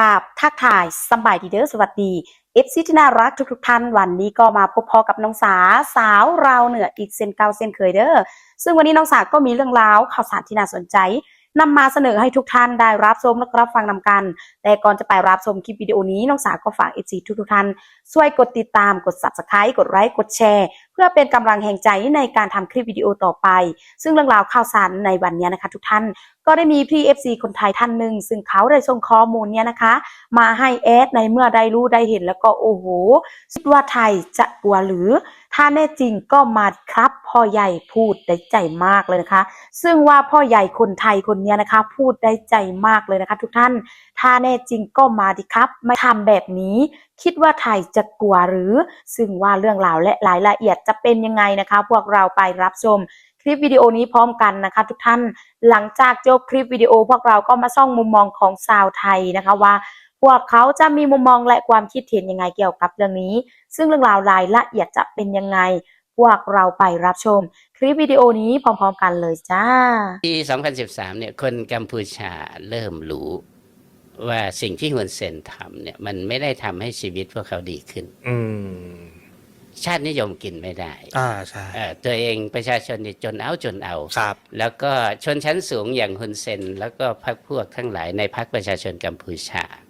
ราบทักทายสบายดีเด้อสวัสดีเอฟซีที่น่ารักทุกๆท่านวันนี้ก็มาพบพอกับน้องสาสาวเราเหนืออีกเซนเก่าเซนเคยเด้อซึ่งวันนี้น้องสาก็มีเรื่องราวข่าวสารที่น่าสนใจ นำมาเสนอให้ทุกท่านได้รับชมและรับฟังนำกัน แต่ก่อนจะไปรับชมคลิปวิดีโอนี้น้องสาก็ฝากเอฟซีทุกท่านช่วยกดติดตามกด subscribe กดไลค์กดแชร์ เพื่อเป็นกำลังแห่งใจในการทำคลิปวิดีโอต่อไป ซึ่งเรื่องราวข่าวสารในวันนี้นะคะ ทุกท่านก็ได้มีพี่ FC คนไทยท่านหนึ่งซึ่งเขาได้ส่งข้อมูลเนี่ยนะคะ มาให้แอดในเมื่อได้รู้ได้เห็นแล้วก็โอ้โหคิดว่าไทยจะกลัวหรือ ถ้าแน่จริงก็มาครับพ่อใหญ่พูดได้ใจมากเลยนะคะ ซึ่งว่าพ่อใหญ่คนไทยคนนี้นะคะ พูดได้ใจมากเลยนะคะ ทุกท่านถ้าแน่จริงก็มาดิครับ ไม่ทำแบบนี้ คิดว่าไทยจะกลัวหรือ ซึ่งว่าเรื่องราวและรายละเอียดจะเป็นยังไงนะคะ พวกเราไปรับชมคลิปวิดีโอนี้พร้อมกันนะคะ ทุกท่านหลังจากจบคลิปวิดีโอพวกเราก็มาส่องมุมมองของชาวไทยนะคะว่า พวกเขาจะมีมุมมองและความคิดเห็นยังไงเกี่ยวกับเรื่องนี้ ซึ่งเรื่องราวรายละเอียดจะเป็นยังไง พวกเราไปรับชม คลิปวิดีโอนี้พร้อมๆกันเลยจ้า ปี 2013 เนี่ย คนกัมพูชาเริ่มรู้ว่าสิ่งที่ฮุนเซนทำเนี่ย มันไม่ได้ทำให้ชีวิตพวกเขาดีขึ้น อืม ชาตินิยมกินไม่ได้ อ่าใช่ เอ่อตัวเองประชาชนเนี่ยจนเอาจนเอา ครับ แล้วก็ชนชั้นสูงอย่างฮุนเซน แล้วก็พรรคพวกทั้งหลายในพรรคประชาชนกัมพูชาอ่า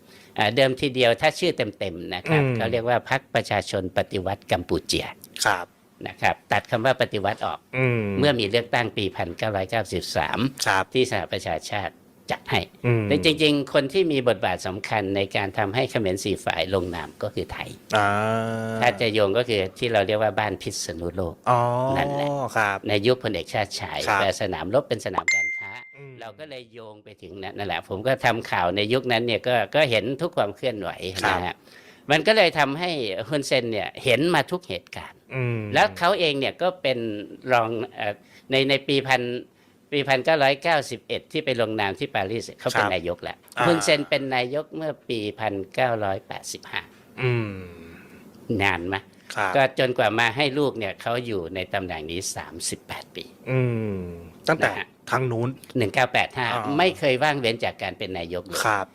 เดิมทีเดียวถ้าชื่อเต็มๆนะครับอืมเขาเรียกว่าพรรคประชาชนปฏิวัติกัมพูเจียครับนะครับตัดคำว่าปฏิวัติออกอืมเมื่อมีเลือกตั้งปี 1993ครับที่สหประชาชาติจัดให้อืมแต่จริง ๆ คนที่มีบทบาทสำคัญในการทำให้เขมรสีฝ่ายลงนามก็คือไทยอ่าถ้าจะโยงก็คือที่เราเรียกว่าบ้านพิษณุโลกอ๋อนั่นแหละครับในยุคพลเอกชาติชายครับแต่สนามรบเป็นสนามการค้าอืม เราก็เลยโยงไปถึงนั้นนั่นแหละ ผมก็ทำข่าวในยุคนั้นเนี่ยก็ก็เห็นทุกความเคลื่อนไหวครับนะฮะมันก็เลยทำให้ฮุนเซนเนี่ยเห็นมาทุกเหตุการณ์อืมแล้วเขาเองเนี่ยก็เป็นรองเอ่อในในปีพันปีพันเก้าร้อยเก้าสิบเอ็ดที่ไปลงนามที่ปารีสเขาเป็นนายกแล้วอ่าฮุนเซนเป็นนายกเมื่อปีพันเก้าร้อยแปดสิบห้าอืมนานไหมครับก็จนกว่ามาให้ลูกเนี่ยเขาอยู่ในตำแหน่งนี้สามสิบแปดปีอืมตั้งแต่ นะฮะทางนู้นหนึ่งเก้าแปดห้าอ่าไม่เคยว่างเว้นจากการเป็นนายกเลยครับ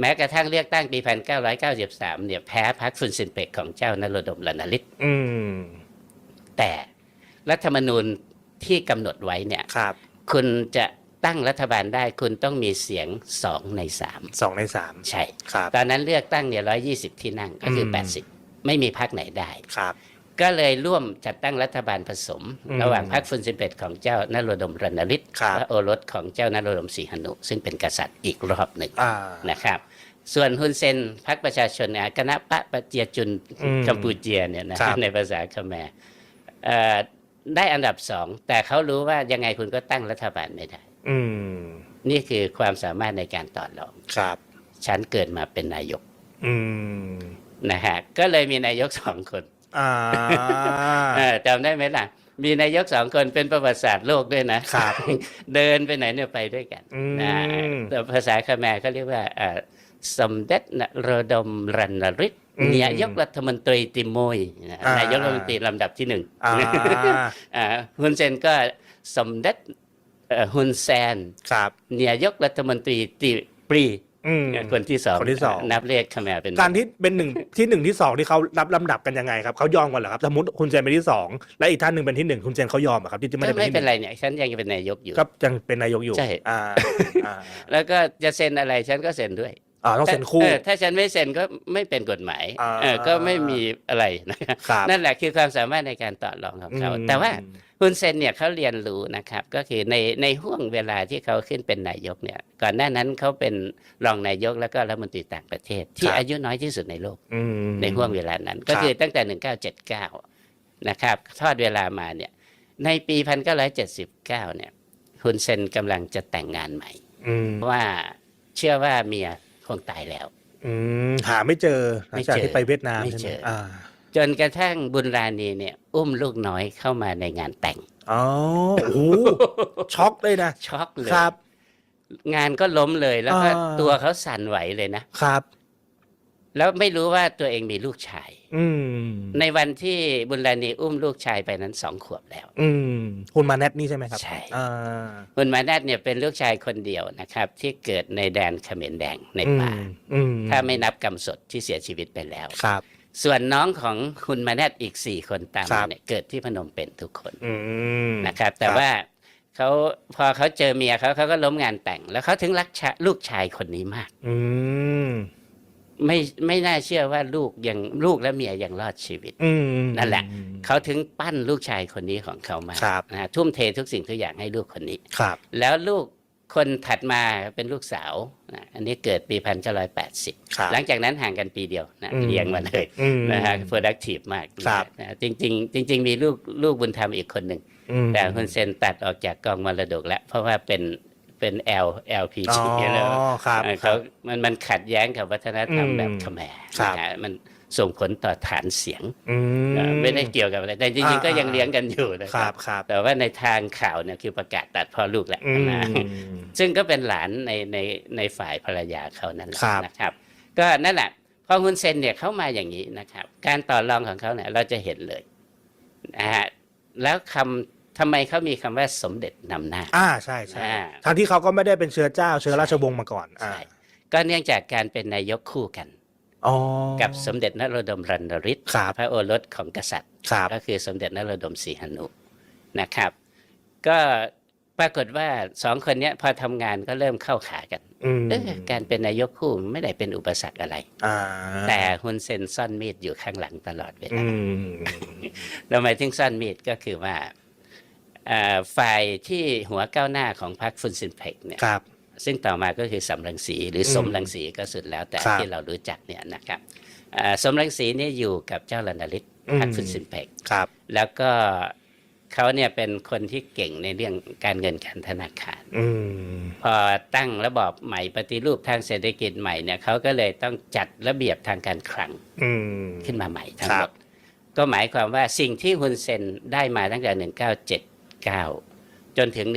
แม้กระทั่งเลือกตั้งปีพันเก้าร้อยเก้าสิบสามเนี่ยแพ้พรรคฟุนซินเปกของเจ้านโรดมรณฤทธิ์อืมแต่รัฐธรรมนูญที่กำหนดไว้เนี่ยครับคุณจะตั้งรัฐบาลได้คุณต้องมีเสียงสองในสามสองในสามใช่ ครับ ตอนนั้นเลือกตั้งเนี่ยร้อยี่สิบที่นั่งก็คือมแปดสิบไม่มีพรรคไหนได้ ครับ ก็เลยร่วมจัดตั้งรัฐบาลผสม อืมระหว่างพรรคฟุนซินเปตของเจ้านโรดมรณฤทธิ์ครับ และโอรสของเจ้านโรดมสีหนุ ซึ่งเป็นกษัตริย์อีกรอบหนึ่งอ่า นะครับ ส่วนฮุนเซนพรรคประชาชนเนี่ยคณะปะปะเจียจุนอืมกัมพูเจียเนี่ยนะครับในภาษาเขมรเอ่อได้อันดับสอง แต่เขารู้ว่ายังไงคุณก็ตั้งรัฐบาลไม่ได้ อืมนี่คือความสามารถในการต่อรอง ครับ ฉันเกิดมาเป็นนายกอืมนะฮะก็เลยมีนายกสองคนอ่าเออ จำได้ไหมล่ะ มีนายกสองคนเป็นประวัติศาสตร์โลกด้วยนะครับเดินไปไหนเนี่ยไปด้วยกันอืมนะแต่ภาษาเขมรเขาเรียกว่าเอ่อสมเด็จนโรดมรันฤทธิ์อืมนายกรัฐมนตรีติโมยนะอ่านนายกรัฐมนตรีลำดับที่หนึ่งอ่าอ่าฮุนเซนก็สมเด็จเอ่อฮุนแซนครับนายกรัฐมนตรีติปรี อืมคนที่สองคนที่สอง นับเลขเขมรเป็นการที่เป็นหนึ่งที่หนึ่งที่สองที่เขารับลำดับกันยังไงครับเขายอมกันเหรอครับสมมติคุณเจนเป็นที่สองและอีกท่านหนึ่งเป็นที่หนึ่งคุณเจนเขายอมเหรอครับที่จะไม่ก็ได้เป็นไม่ที่หเป็นนึ่งไรเนี่ยฉันยังเป็นนายกอยู่ก็ยังเป็นนายกอยู่ใช่ อ่าอ่า แล้วก็จะเซ็นอะไรฉันก็เซ็นด้วย อ่าต้องเซ็นคู่ ออถ้าฉันไม่เซ็นก็ไม่เป็นกฎหมายอ่าเออก็ไม่มีอะไรนะครับครับนั่นแหละคือความสามารถในการต่อรองของเขาอืม แต่ว่าฮุนเซนเนี่ยเขาเรียนรู้นะครับ ก็คือในในห่วงเวลาที่เขาขึ้นเป็นนายกเนี่ย ก่อนหน้านั้นเขาเป็นรองนายกแล้วก็รัฐมนตรีต่างประเทศ ที่ครับ อายุน้อยที่สุดในโลก อืม ในห่วงเวลานั้นก็คือตั้งแต่ 1979 นะครับ ทอดเวลามาเนี่ย ในปี 1979 เนี่ยฮุนเซนกำลังจะแต่งงานใหม่ อืม เพราะว่าเชื่อว่าเมีย คงตายแล้ว อืมหาไม่เจอหลังจากไม่เจอที่ไปเวียดนามไม่ใช่ไหเจมออ่ อ่าจนกระทั่งบุญราณีเนี่ย อุ้มลูกน้อยเข้ามาในงานแต่ง อ๋อโอ้โหช็อกเลยนะช็อกเลย ครับ งานก็ล้มเลยแล้วก็อ่า ตัวเขาสั่นไหวเลยนะ ครับ แล้วไม่รู้ว่าตัวเองมีลูกชาย อืมในวันที่บุญรานีอุ้มลูกชายไปนั้นสองขวบแล้ว อืมคุณมาแนทนี่ใช่ไหมครับใช่ อ่าคุณมานัดเนี่ยเป็นลูกชายคนเดียวนะครับ ที่เกิดในแดนเขมรแดงในป่า อืมอืมถ้าไม่นับกำสดที่เสียชีวิตไปแล้ว ครับ ส่วนน้องของคุณมานัดอีกสี่คนตามครัมาบ เนี่ยเกิดที่พนมเปญทุกคนอืม นะครับ แต่ครับ ว่าเขาพอเขาเจอเมียเขาเขาก็ล้มงานแต่ง แล้วเขาถึงรักชะลูกชายคนนี้มาก อืม ไม่ไม่น่าเชื่อว่าลูกยังลูกและเมียยังรอดชีวิต อืม นั่นแหละ เขาถึงปั้นลูกชายคนนี้ของเขามาครับ นะฮะทุ่มเททุกสิ่งทุกอย่างให้ลูกคนนี้ ครับ แล้วลูกคนถัดมาเป็นลูกสาวนะอันนี้เกิดปีพันเก้าร้อยแปดสิบครับ หลังจากนั้นห่างกันปีเดียวนะอืม เรียงมาเลยอืม นะฮะ productive มากครับนะฮะจริงๆ จริง ๆ มีลูกลูกบุญธรรมอีกคนหนึ่ง อืมแต่คุณเซนตัดออกจากกองมรดกแล้ว เพราะว่าเป็น เป็น L อ๋ LPG อแล้วครับเออเขามันมันขัดแย้งกับวัฒนธรรมอืมแบบเขมรครับนะฮะมันส่งผลต่อฐานเสียงอืมเออไม่ได้เกี่ยวกับอะไรแต่จริงๆก็อ่ายัยังเลี้ยงกันอยู่นะคครัรับบครับ แต่ว่าในทางข่าวเนี่ยคือประกาศตัดพ่อลูกแหละอืมนะซึ่งก็เป็นหลานในในในฝ่ายภรรยาเขานั่นแหละครับนะครับ ก็นั่นแหละพอคุณเซนเนี่ยเข้ามาอย่างนี้นะครับ การต่อรองของเขาเนี่ยเราจะเห็นเลยนะฮะแล้วคำ ทำไมเขามีคำว่าสมเด็จนำหน้า อ่าใช่ใช่อ่าทั้งที่เขาก็ไม่ได้เป็นเชื้อเจ้าเชื้อราชวงศ์มาก่อนอ่าใช่ก็เนื่องจากการเป็นนายกคู่กัน อ๋อ กับสมเด็จนโรดมรันริศครับ พระโอรสของกษัตริย์ ครับก็คือสมเด็จนโรดมศรีหนุนะครับ ก็ปรากฏว่าสองคนเนี้ยพอทำงานก็เริ่มเข้าขากันอืมเออการเป็นนายกคู่ไม่ได้เป็นอุปสรรคอะไร อ่าแต่ฮุนเซนซ่อนมีดอยู่ข้างหลังตลอดเวอืลามทำไมถึงซ่อนมีดก็คือว่าเอ่อ ฝ่ายที่หัวก้าวหน้าของพรรคฟุนซินเพกเนี่ยครับ ซึ่งต่อมาก็คือสำรังสีหรืออมสมรังสีก็สุดแล้วแต่ครับ ที่เรารู้จักเนี่ยนะครับเอ่อสมรังสีเนี่ยอยู่กับเจ้าลันดาริศอืมพรรคฟุนซินเพก ครับ แล้วก็เขาเนี่ยเป็นคนที่เก่งในเรื่องการเงินการธนาคาร อืม พอตั้งระบอบใหม่ปฏิรูปทางเศรษฐกิจใหม่เนี่ยเขาก็เลยต้องจัดระเบียบทางการคลังอืม ขึ้นมาใหม่ทั้งครัหมบดก็หมายความว่าสิ่งที่ฮุนเซนได้มาตั้งแต่ 1979จนถึง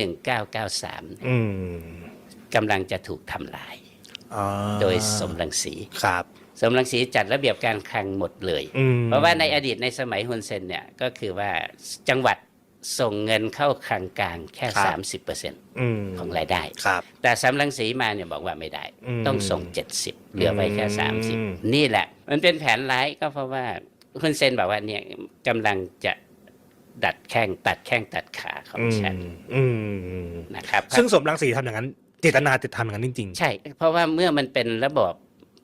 1993อืมกำลังจะถูกทำลายอ๋อโดยสมรังสีครับสมรังสีจัดระเบียบการคลังหมดเลยอืมเพราะว่าในอดีตในสมัยฮุนเซนเนี่ยก็คือว่าจังหวัดส่งเงินเข้าคลังกลางแค่ 30%อืมของรายได้ครับแต่สำรังสีมาเนี่ยบอกว่าไม่ได้อืมต้องส่ง 70 เหลือไว้แค่อืม30 นี่แหละ มันเป็นแผนร้ายก็เพราะว่าคุณเซนบอกว่าเนี่ยกำลังจะ ดัดแข้งตัดแข้งตัดขาของอืมฉันอืมนะครับ ซึ่งสมรังสีทำอย่างนั้น เจตนาจะทำอย่างนั้นจริงใช่ เพราะว่าเมื่อมันเป็นระบบ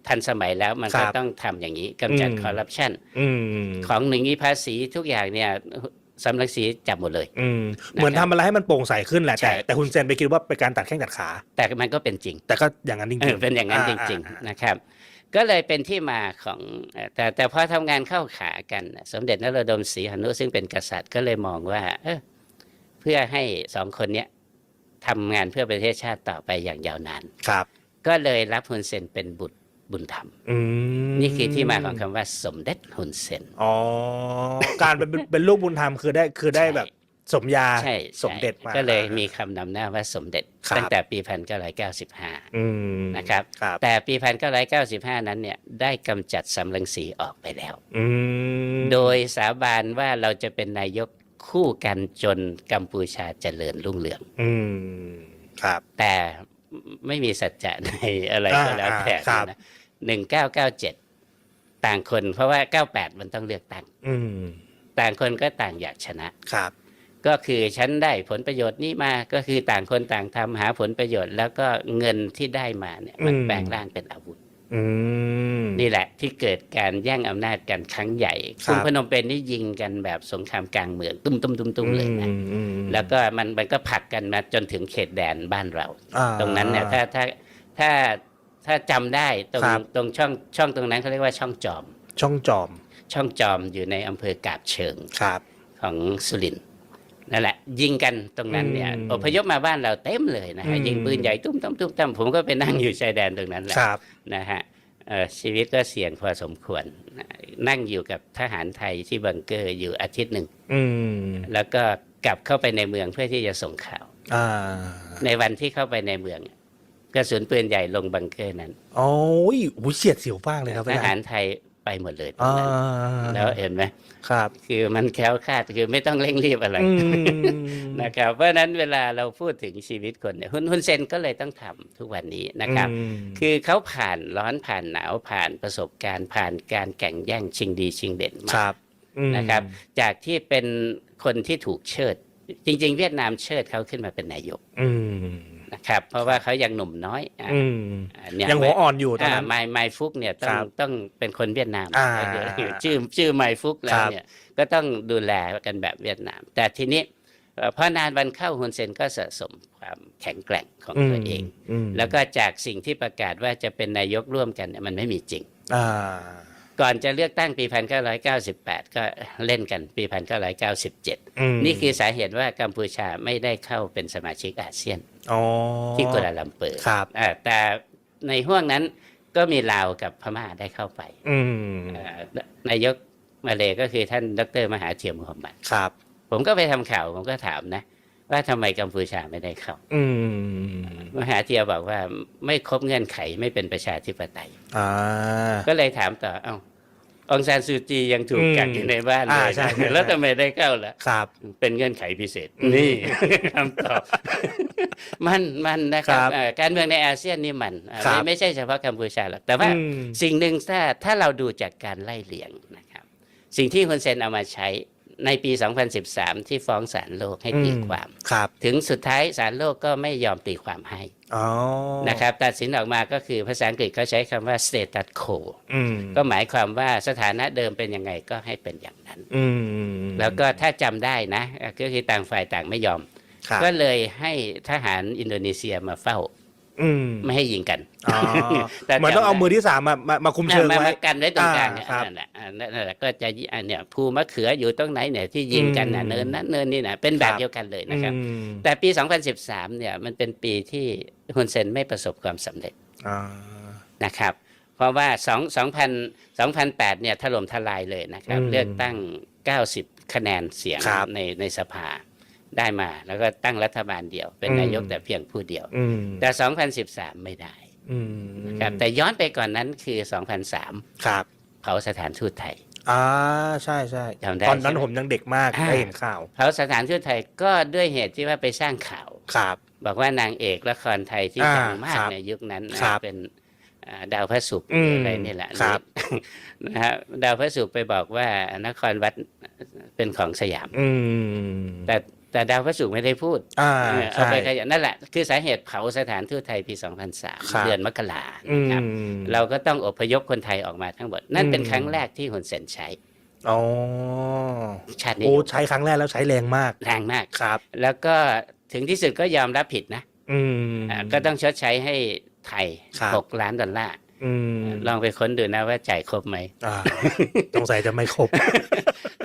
ทันสมัยแล้วมันครัก็บต้องทำอย่างนี้กำจัดอืมคอร์รัปชันๆอืมของหนึ่งนี้ภาษีทุกอย่างเนี่ยสำนักสีจับหมดเลยอืมเหมือนทำอะไรให้มันโปร่งใสขึ้นแหละใช่แต่แต่คุณเซนไปคิดว่าเป็นการตัดแข้งตัดขา แต่มันก็เป็นจริง แต่ก็อย่างนั้นจเอริองๆเป็นอย่างนั้นจริงอ่าๆนะครับ ก็เลยเป็นที่มาของเอ่อแต่แต่พอทำงานเข้าขากันน่ะสมเด็จนโรดมศรีหนุซึ่งเป็นกษัตริย์ก็เลยมองว่าเออเพื่อให้สองคนเนี้ยทำงานเพื่อประเทศชาติต่อไปอย่างยาวนานครับ ก็เลยรับฮุนเซนเป็นบุตรบุญธรรมอืมนี่คือที่มาของคำว่าสมเด็จฮุนเซนอ๋อการเป็นเป็นลูกบุญธรรมคือได้คือได้แบบ สมยาใช่สมเด็จมาก็เลยมีคำนำหน้าว่าสมเด็จครับตั้งแต่ปีพันเก้าร้อยเก้าสิบห้าอืมนะครับครับแต่ปีพันเก้าร้อยเก้าสิบห้านั้นเนี่ยได้กำจัดสำรังสีออกไปแล้วอืมโดยสาบานว่าเราจะเป็นนายกคู่กันจนกัมพูชาเจริญรุ่งเรืองอืมครับแต่ไม่มีสัจจะในอะไรก็แล้วแต่อ่าครับนะหนึ่งเก้าเก้าเจ็ดต่างคนเพราะว่าเก้าแปดมันต้องเลือกตั้งอืมต่างคนก็ต่างอยากชนะครับ ก็คือฉันได้ผลประโยชน์นี้มาก็คือต่างคนต่างทำหาผลประโยชน์ แล้วก็เงินที่ได้มาเนี่ยมันอืมแปลงร่างเป็นอาวุธอืมนี่แหละที่เกิดการแย่งอำนาจกันครั้งใหญ่คกรับรุงพนมเปญนี่ยิงกันแบบสงครามกลางเมืองตุ้มตุ้มตุ้มตุ้มเลยนะอืมอืมแล้วก็มันมันก็ผลักกันมาจนถึงเขตแดนบ้านเราอ่าตรงนั้นเนี่ยถ้าถ้าถ้าถ้าจำได้ตรงครับตรงช่องช่องตรงนั้นเขาเรียกว่าช่องจอม ช่องจอม ช่องจอมอยู่ในอำเภอกาบเชิงครับ ของสุรินทร์ นั่นแหละ ยิงกันตรงนั้นเนี่ยอืมอพยพมาบ้านเราเต็มเลยนะฮะอืมยิงปืนใหญ่ตุ้มตั้มตุ้มตั้มผมก็ไปนั่งอยู่ชายแดนตรงนั้นแหละครับนะฮะเอ่อชีวิตก็เสี่ยงพอสมควรนะนั่งอยู่กับทหารไทยที่บังเกอร์อยู่อาทิตย์หนึ่งอืมแล้วก็กลับเข้าไปในเมืองเพื่อที่จะส่งข่าวอ่าในวันที่เข้าไปในเมืองกระสุนปืนใหญ่ลงบังเกอร์นั้นโอ้ยโอ้ยเฉียดเสียวมากเลยครับทอาจาหารรย์ไทย ไปหมดเลยตรอ่างนั้นแล้วเห็นไหมครับ คือมันแคล้วคลาดคือไม่ต้องเร่งรีบอะไรอืมนะครับ เพราะฉะนั้นเวลาเราพูดถึงชีวิตคนเนี่ยฮุนฮุนเซนก็เลยต้องทำทุกวันนี้นะครับอืมคือเขาผ่านร้อนผ่านหนาวผ่านประสบการณ์ ผ่านการแข่งแย่งชิงดีชิงเด่นคมารับอืมนะครับ จากที่เป็นคนที่ถูกเชิด จริง ๆ เวียดนามเชิดเขาขึ้นมาเป็นนายกอืม นะครับ เพราะว่าเขายังหนุ่มน้อยอะอืมอะเนี่ยยังหัวอ่อนอยู่ตอนอ่านั้น ไมไมฟุกเนี่ยต้อคงรับต้องเป็นคนเวียดนามอ่าชื่อชื่อไมฟุกแล้ควรับ เนี่ยก็ต้องดูแลกันแบบเวียดนาม แต่ทีนี้เอ่อพอนานวันเข้าฮุนเซนก็สะสมความแข็งแกร่งของตัวเอง มแล้วก็จากสิ่งที่ประกาศว่าจะเป็นนายกร่วมกันเนี่ยมันไม่มีจริง อ่า ก่อนจะเลือกตั้งปี 1998 ก็เล่นกันปี 1997 อืมนี่คือสาเหตุว่ากัมพูชาไม่ได้เข้าเป็นสมาชิกอาเซียนอ๋อ ที่กัวลาลัมเปอร์ครับอ่าแต่ในห่วงนั้นก็มีลาวกับพม่าได้เข้าไปอืมอ่านายกมาเลก็คือท่านดรมหาเทียมมุฮัมมัดครับ ผมก็ไปทำข่าวผมก็ถามนะ ว่าทำไมกัมพูชาไม่ได้เข้า อืมมหาเทียบอกว่าไม่ครบเงื่อนไขไม่เป็นประชาธิปไตยอ่าก็เลยถามต่อ เอ้า องซานซูจียังถูกอืมกักอยู่ในบ้านเลอ่ายใช่ใช่แล้วทำไมได้เข้าล่ะครับ เป็นเงื่อนไขพิเศษอืมนี่คำตอบมันมันนะครับครับเอ่อการเมืองในอาเซียนนี่มันอ่าครับไม่ไม่ใช่เฉพาะกัมพูชาหรอกแต่ว่าอืมสิ่งหนึ่งถ้าถ้าเราดูจากการไล่เลียงนะครับ สิ่งที่คุณเซนเอามาใช้ในปี 2013 ที่ฟ้องศาลโลกให้ตีความครับถึงสุดท้ายศาลโลกก็ไม่ยอมตีความให้อ๋อ นะครับตัดสินออกมาก็คือภาษาอังกฤษเขาใช้คำว่า status quo อืมก็หมายความว่าสถานะเดิมเป็นยังไงก็ให้เป็นอย่างนั้นอืมแล้วก็ถ้าจำได้นะก็คือต่างฝ่ายต่างไม่ยอมครับก็เลยให้ทหารอินโดนีเซียมาเฝ้าอืมไม่ให้ยิงกันอ๋อแต่เหมือนต้องเอาจำได้มือที่สามมามามาคุมเชิงมาไว้มากันไว้ตรงกลางอ่าครับนั่นแหละอ่านั่นแหละก็จะยิอันเนี่ยภูมะเขืออยู่ตรงไหนเนี่ยที่ยิงกันน่ะอืมเนินนั้นเนินนี่นะเป็นแบบครับเดียวกันเลยนะครับอืมแต่ปี 2013 เนี่ยมันเป็นปีที่ ฮุนเซนไม่ประสบความสำเร็จอ่านะครับ เพราะว่า2 2000 2008เนี่ยถล่มทลายเลยนะครับอืมเลือกตั้ง 90 คะแนนเสียงครับในในสภาได้มา แล้วก็ตั้งรัฐบาลเดียว เป็นอืมนายกแต่เพียงผู้เดียวอืมแต่ 2013 ไม่ได้อืมนะครับแต่ย้อนไปก่อนนั้นคือ 2003ครับเผาสถานทูตไทยอ่าใช่ใช่จำได้ตอนนั้นใช่ไหมผมยังเด็กมากอ่าได้เห็นข่าวเผาสถานทูตไทยก็ด้วยเหตุที่ว่าไปสร้างข่าวครับ บอกว่านางเอกละครไทยที่อ่าดังมากครับในยุคนั้นนะครับเป็นอ่าดาวพระศุกร์อืมอะไรนี่แหละครับนะฮะดาวพระศุกร์ไปบอกว่านครวัดเป็นของสยามอืมแต่แต่ดาวพระศุกร์ไม่ได้พูดอ่าเออเอาใช่ไปขยายนั่นแหละ คือสาเหตุเผาสถานทูตไทยปีครับ2003 เดือนมกราอืนะครับมเราก็ต้องอพยพคนไทยออกมาทั้งหมด นั่นเป็นอืมครั้งแรกที่ฮุนเซนใช้อ๋อชาตินิโอ้ยมใช้ครั้งแรกแล้วใช้แรงมากแรงมากครับ แล้วก็ ถึงที่สุดก็ยอมรับผิดนะอืมอ่าก็ต้องชดใช้ให้ไทยครับหกล้านดอลลาร์อืมลองไปค้นดูนะว่าจ่ายครบไหมอ่าสงสัยจะไม่ครบ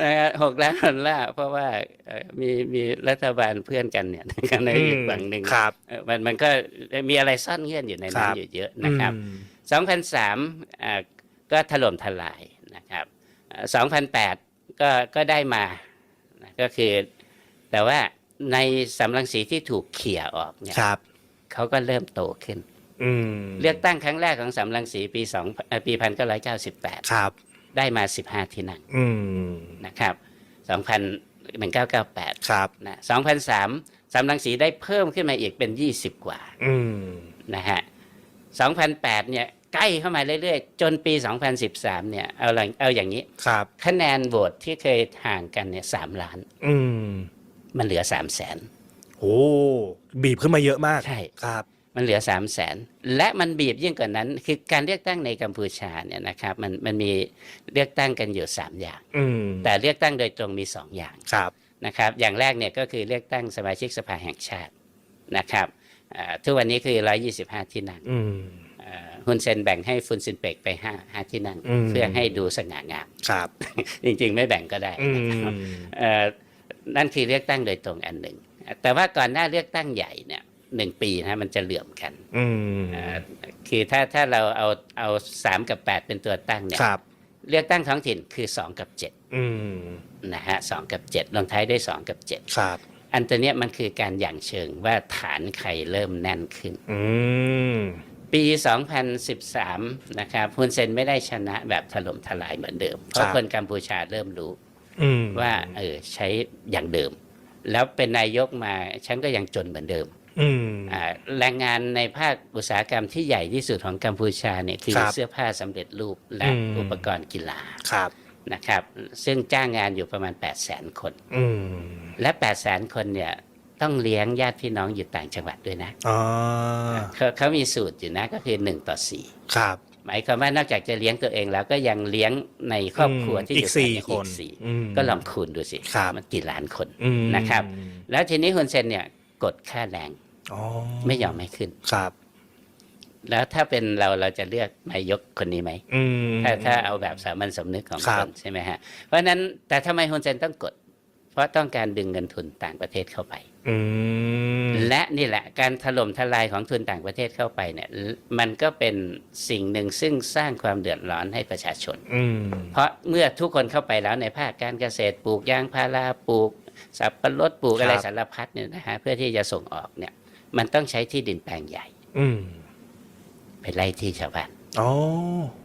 นะฮะหกล้านดอลลาร์เพราะว่าเอ่อมีมีรัฐบาลเพื่อนกันเนี่ยในอีกฝั่งหนึ่งครับเอ่อมันมันก็มีอะไรซ่อนเงื่อนอยู่ในนั้คนรับอยู่เยอะนะครับอืม2003อ่าก็ถล่มทลายนะครับอ่า2008ก็ก็ได้มานะก็คือแต่ว่า ในสำรังสีที่ถูกเขี่ยออกเนี่ยครับ เขาก็เริ่มโตขึ้น อืมเลือกตั้งครั้งแรกของสำรังสีปี2เอ่อปี1998ครับ ได้มา15ที่นั่งอืมนะครับ2,000 1998ครับนะ2003สำรังสีได้เพิ่มขึ้นมาอีกเป็น20กว่าอืมนะฮะ2008เนี่ยใกล้เข้ามาเรื่อยๆ จนปี 2013 เนี่ย เอาละเอาอย่างนี้ ครับ คะแนนโหวตที่เคยห่างกันเนี่ยสามล้าน อืม มันเหลือ3 0 0แสนโอ้บีบขึ้นมาเยอะมากใช่ครับ มันเหลือ3 0 0แสนและมันบีบยิ่งกว่านั้น คือการเลือกตั้งในกัมพูชาเนี่ยนะครับมันมันมีเลือกตั้งกันอยู่3อย่างอืมแต่เลือกตั้งโดยตรงมี2อย่างครับนะครับ อย่างแรกเนี่ยก็คือเลือกตั้งสมาชิกสภาแห่งชาตินะครับอ่าทุกวันนี้คือ 125 ที่นั่งอืมอ่าฮุนเซนแบ่งให้ฟุนซินเปกไป5 5ที่นั่งอืมเพื่อให้ดูสง่างามครับ จริงๆ ไม่แบ่งก็ได้อื นะครับมเอ่อนั่นคือเลือกตั้งโดยตรงอันหนึ่ง แต่ว่าก่อนหน้าเลือกตั้งใหญ่เนี่ยหนึ่งปีนะมันจะเหลื่อมกันอืมเอ่อคือถ้าถ้าเราเอาเอาสามกับแปดเป็นตัวตั้งเนี่ยครับเลือกตั้งท้องถิ่นคือสองกับเจ็ดอืมนะฮะสองกับเจ็ดลงท้ายด้วยสองกับเจ็ดครับอันตัวเนี้ยมันคือการอย่างเชิงว่าฐานใครเริ่มแน่นขึ้นอืมปี 2013 นะครับฮุนเซนไม่ได้ชนะแบบถล่มทลายเหมือนเดิม เพครัราะบคนกัมพูชาเริ่มรู้อืม ว่า เออใช้อย่างเดิม แล้วเป็นนายกมาฉันก็ยังจนเหมือนเดิมอืมอ่าแรงงานในภาคอุตสาหกรรมที่ใหญ่ที่สุดของกัมพูชาเนี่ยคือครับเสื้อผ้าสำเร็จรูปและอืมอุปกรณ์กีฬาครับนะครับ ซึ่งจ้างงานอยู่ประมาณ 8 0 0 0 0 0 คนอืมและ 8 0 0 0 0 0 คนเนี่ยต้องเลี้ยงญาติพี่น้องอยู่ต่างจังหวัดด้วยนะอ๋อเขาเขามีสูตรอยู่นะก็คือ 1 ต่อ 4 ครับ หมายความว่านอกจากจะเลี้ยงตัวเองแล้วก็ยังเลี้ยงในครอบครัวที่อีอกยู่สี่ต่างคจังหวัดนอีกสี่อืมก็ลองคูณดูสิครับมันกี่ล้านคนอืมนะครับ แล้วทีนี้ฮุนเซนเนี่ยกดค่าแรงอ๋อไม่ยอมให้ขึ้นครับ แล้วถ้าเป็นเราเราจะเลือกนายกคนนี้ไหมอืมถ้าถ้าเอาแบบสามัญสำนึกของครัคบนใช่ไหมฮะเพราะฉะนั้นแต่ทำไมฮุนเซนต้องกด เพราะต้องการดึงเงินทุนต่างประเทศเข้าไปอืม และนี่แหละการถล่มทลายของทุนต่างประเทศเข้าไปเนี่ย มันก็เป็นสิ่งหนึ่งซึ่งสร้างความเดือดร้อนให้ประชาชนอืมเพราะเมื่อทุกคนเข้าไปแล้วในภาคการเกษตรปลูกยางพาราปลูก สับปะรดปลูกอะไรครับสารพัดเนี่ยนะฮะเพื่อที่จะส่งออกเนี่ย มันต้องใช้ที่ดินแปลงใหญ่อืมไปไล่ที่ชาวบ้านอ๋อ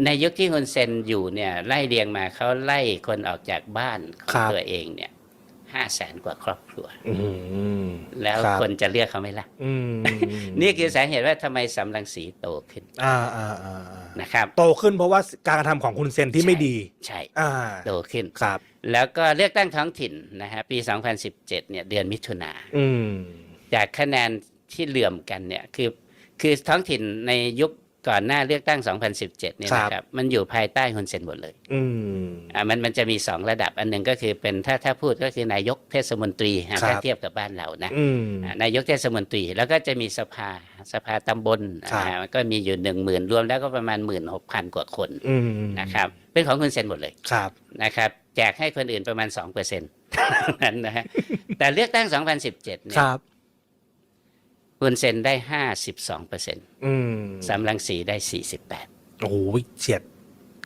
ในยุคที่ฮุนเซนอยู่เนี่ย ไล่เรียงมาเขาไล่คนออกจากบ้านของครับตัวเองเนี่ย ห้าแสนกว่าครอบครัวอืมแล้วครับคนจะเลือกเขาไหมล่ะอืมนี่คือสาเหตุว่าทำไมสำรังสีโตขึ้นอ่าอ่าอ่าอ่านะครับ โตขึ้นเพราะว่าการกระทำของคุณเซนที่ไม่ดี ใช่อ่าโตขึ้นครับ แล้วก็เลือกตั้งท้องถิ่นนะฮะปี 2017 เนี่ยเดือนมิถุนาอืมจากคะแนนที่เหลื่อมกันเนี่ยคือคือท้องถิ่นในยุค ก่อนหน้าเลือกตั้ง 2017 เนี่ยครับนะครับ มันอยู่ภายใต้ฮุนเซนหมดเลย อืมอ่ามันมันจะมีสองระดับอันหนึ่งก็คือเป็นถ้าถ้าพูดก็คือนายกเทศมนตรีอะครับถ้าเทียบกับบ้านเรานะอืม อ่านายกเทศมนตรีแล้วก็จะมีสภาสภาตำบลครับ อ่าก็มีอยู่หนึ่งหมื่นรวมแล้วก็ประมาณหมื่นหกพันกว่าคนอืมนะครับ เป็นของคุณเซนหมดเลยครับ นะครับ แจกให้คนอื่นประมาณ2%เปอร์เซ็นต์นั้นนะฮะแต่เลือกตั้ง 2017 เนี่คยรับ คุณเซนได้52เปอร์เซ็นต์อืมสำรังสีได้48โอ้โหเฉียด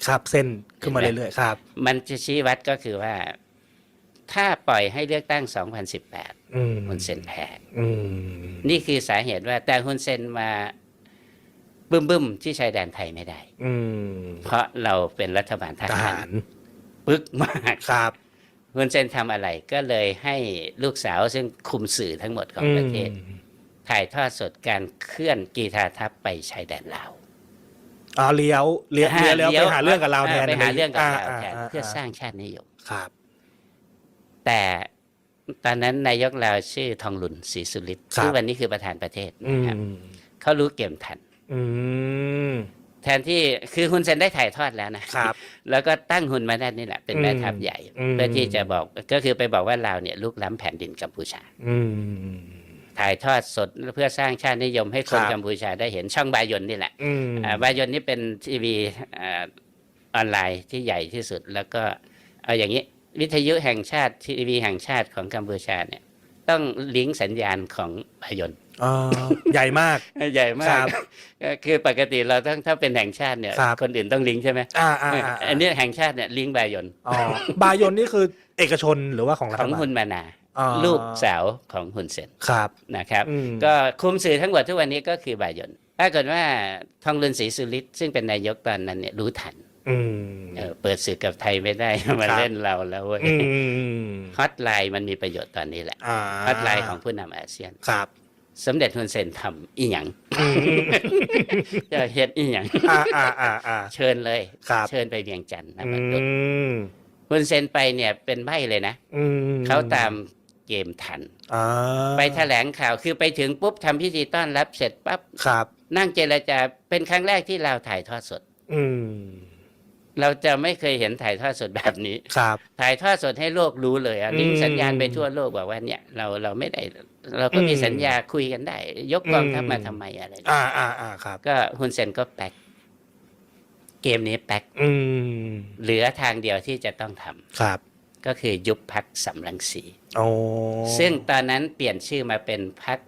ครับเส้นขึ้นมาเห็นไหมเรื่อยๆครับ มันจะชี้วัดก็คือว่า ถ้าปล่อยให้เลือกตั้ง 2018อืมคุณเซนแพ้อืมนี่คือสาเหตุว่าแต่ฮุนเซนมาบึ้มบึ้มๆที่ชายแดนไทยไม่ได้อืมเพราะเราเป็นรัฐบาลททหาหารรปึ๊กมากครับฮุนเซนทำอะไรก็เลยให้ลูกสาวซึ่งคุมสื่อทั้งหมดของประเทศอืม ถ่ายทอดสดการเคลื่อนกีฬาทัพไปชายแดนลาวอ๋อเลี้ยวเลี้ยวเลี้ยวแล้วไปหาเรื่องกับเราแทนไปหาเรื่องกับเราาแทนาเพื่อสร้างชาตินิยมครับ แต่ตอนนั้นนายกลาวชื่อทองหลุนศรีสุริตครับที่วันนี้คือประธานประเทศอืนะครับมเขารู้เกมทันอืมแทนที่คือฮุนเซนได้ถ่ายทอดแล้วนะครับ แล้วก็ตั้งฮุนมาได้นี่แหละ เป็นแม่ทัพใหญ่อืมเพื่อที่จะบอกก็คือไปบอกว่าลาวเนี่ยลุกล้ำแผ่นดินกัมพูชา อืม ถ่ายทอดสดเพื่อสร้างชาตินิยมให้คนครับกัมพูชาได้เห็นช่องบายนนี่แหละอืมอ่าบายนนี่เป็นทีวีอ่าออนไลน์ที่ใหญ่ที่สุดแล้วก็เอาอย่างนี้วิทยุแห่งชาติทีวีแห่งชาติของกัมพูชาเนี่ย ต้องลิงก์สัญญาณของบายนอ๋อใหญ่มากใหญ่มาครักบก็คือปกติเราต้องถ้าเป็นแห่งชาติเนี่ยครับคนอื่นต้องลิงก์ใช่ไหมอ่าอ่าอ่าอันนี้แห่งชาติเนี่ยลิงก์บายนอ๋อบายนนี่คือเอกชนหรือว่าของรัขฐองบาลฮุนมานาอ๋อ ลูกสาวของฮุนเซนครับนะครับอืมก็คุมสื่อทั้งหมดทุกวันนี้ก็คือบายนปรากฏว่าทองลุนศรีสุริตซึ่งเป็นนายกตอนนั้นเนี่ยรู้ทันอืมเออเปิดสื่อกับไทยไม่ได้มาครับเล่นเราแล้วเว้ยอืมฮอตไลน์มันมีประโยชน์ตอนนี้แหละอ่าฮอตไลน์ของผู้นำอาเซียนครับสมเด็จฮุนเซนทำอีหยังอืมจะเฮ็ดอีหยังอ่าอ่าอ่าอ่าเชิญเลยครับเชิญไปเวียงจันทร์นะอืมันดุมฮุนเซนไปเนี่ยเป็นใบเลยนะอืมเขาตาม เกมทันอ่าไปแถลงข่าวคือไปถึงปุ๊บทำพิธีต้อนรับเสร็จปั๊บครับนั่งเจรจาเป็นครั้งแรกที่เราวถ่ายทอดสด อืมเราจะไม่เคยเห็นถ่ายทอดสดแบบนี้ครับ ถ่ายทอดสดให้โลกรู้เลยอะอืมลิงก์สัญญาณไปทั่วโลกบอกว่าเนี่ยเราเราไม่ได้ เราก็มีอืมสัญญาคุยกันได้ ยกกองทัพอืมมาทำไมอะไรอ่าอ่าอ่าครับ ก็ฮุนเซนก็แป๊กเกมนี้แป๊กอืมเหลือทางเดียวที่จะต้องทำครับ ก็คือยุบพักสำรังสีโอ้ซึ่งตอนนั้นเปลี่ยนชื่อมาเป็นพัก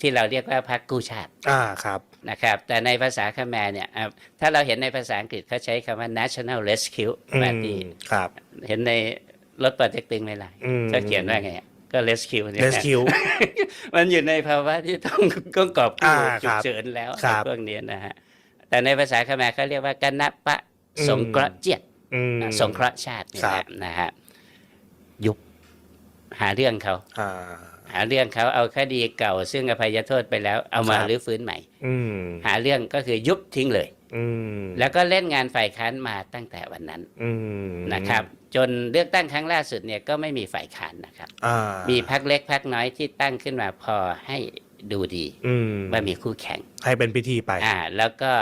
ที่เราเรียกว่าพักกู้ชาติอ่าครับนะครับแต่ในภาษาคแมร์เนี่ยอะถ้าเราเห็นในภาษาอังกฤษเขาใช้คำว่า national rescue อื party มครับ เห็นในรถปอเต็กตึงไหมล่ะอืมเขาเขียนว่าไงอะก็ rescue เนี่ย rescue มันอยู่ในภาวะที่ต้องต้องกอบกู้อ่าฉุครักบเฉินแล้วครับพวกเนี้ยนะฮะแต่ในภาษาเขมรเขาเรียกว่ากันนะปะอืมสงเคราะห์เจียดอืมสงเคราะห์ชาตินี่คแหรัละบนะฮะ ยุบหาเรื่องเขา อ่า หาเรื่องเขาเอาคดีเก่า ซึ่งอภัยโทษไปแล้วเอามาครับ รื้อฟื้นใหม่ อืมหาเรื่องก็คือยุบทิ้งเลย อืมแล้วก็เล่นงานฝ่ายค้านมาตั้งแต่วันนั้นอืมนะครับ จนเลือกตั้งครั้งล่าสุดเนี่ยก็ไม่มีฝ่ายค้านนะครับ อ่ามีพักเล็กพักน้อยที่ตั้งขึ้นมาพอให้ดูดีอืมว่ามีคู่แข่งให้เป็นพิธีไปอ่าแล้วก็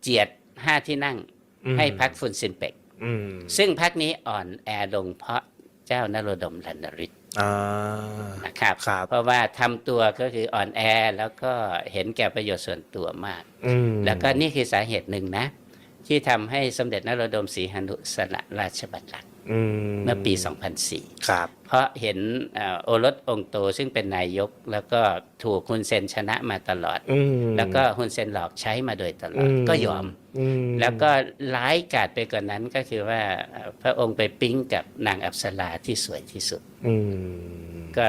เจียดห้าที่นั่งอืมให้พักฟุนซินเปก อืมซึ่งพักนี้อ่อนแอลงเพราะเจ้านโรดมรันริศอ่านะครับครับเพราะว่าทำตัวก็คืออ่อนแอแล้วก็เห็นแก่ประโยชน์ส่วนตัวมากอืมแล้วก็นี่คือสาเหตุหนึ่งนะ ที่ทำให้สมเด็จนโรดมศรีหนุสละราชบัลลังก์อืม เมื่อปี 2004 ครับ เพราะเห็นเอ่อโอรสองค์โตซึ่งเป็นนายก แล้วก็ถูกฮุนเซนชนะมาตลอดอืมแล้วก็ฮุนเซนหลอกใช้มาโดยตลอดอืมก็ยอมอืมแล้วก็ร้ายกาจไปกว่านั้นก็คือว่าเอ่อพระองค์ไปปิ๊งกับนางอัปสราที่สวยที่สุดอืมก็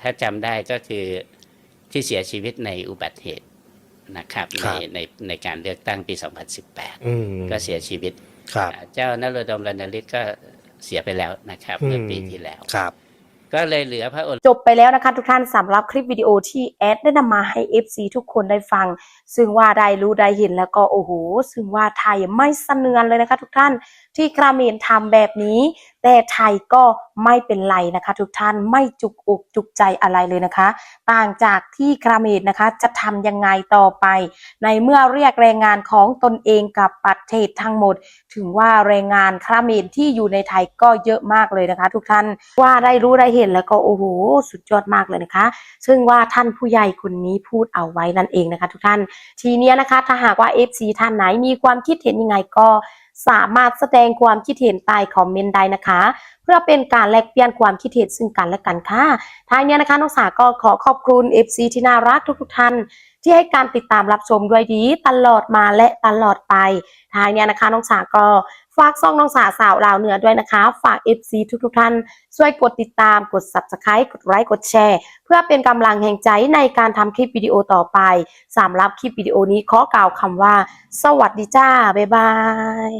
ถ้าจำได้ก็คือที่เสียชีวิตในอุบัติเหตุนะครับในในในการเลือกตั้งปี 2018อืมก็เสียชีวิตครับอ่า เจ้านโรดมรันริศก็เสียไปแล้วนะครับเมื่อปีที่แล้วครับ ก็เลยเหลือพระโอรสจบไปแล้วนะคะทุกท่านสำหรับคลิปวิดีโอที่แอดได้นำมาให้ FC ทุกคนได้ฟัง ซึ่งว่าได้รู้ได้เห็นแล้วก็โอ้โห ซึ่งว่าไทยไม่สะเนือนเลยนะคะทุกท่านที่คราเมนทำแบบนี้แต่ไทยก็ไม่เป็นไรนะคะ ทุกท่านไม่จุกอกจุกใจอะไรเลยนะคะ ต่างจากที่คราเมนนะคะจะทำยังไงต่อไป ในเมื่อเรียกแรงงานของตนเองกับประเทศทั้งหมด ถึงว่าแรงงานคราเมนที่อยู่ในไทยก็เยอะมากเลยนะคะ ทุกท่านว่าได้รู้ได้เห็นแล้วก็โอ้โหสุดยอดมากเลยนะคะ ซึ่งว่าท่านผู้ใหญ่คนนี้พูดเอาไว้นั่นเองนะคะ ทุกท่านทีนี้นะคะถ้าหากว่า FC ท่านไหนมีความคิดเห็นยังไงก็ สามารถแสดงความคิดเห็นใต้คอมเมนต์ได้นะคะ เพื่อเป็นการแลกเปลี่ยนความคิดเห็นซึ่งกันและกันค่ะท้ายนี้นะคะน้องสาก็ขอขอบคุณ FC ที่น่ารักทุกๆท่านที่ให้การติดตามรับชมด้วยดีตลอดมาและตลอดไปท้ายนี้นะคะน้องสาก็ ฝากซ่องน้องสาสาวลาวเหนือด้วยนะคะ ฝาก FC ทุกทุกท่าน ช่วยกดติดตามกด Subscribe กดไลค์กดแชร์ เพื่อเป็นกำลังแห่งใจในการทำคลิปวิดีโอต่อไปสำหรับคลิปวิดีโอนี้ขอกล่าวคำว่า สวัสดีจ้า บ๊ายบาย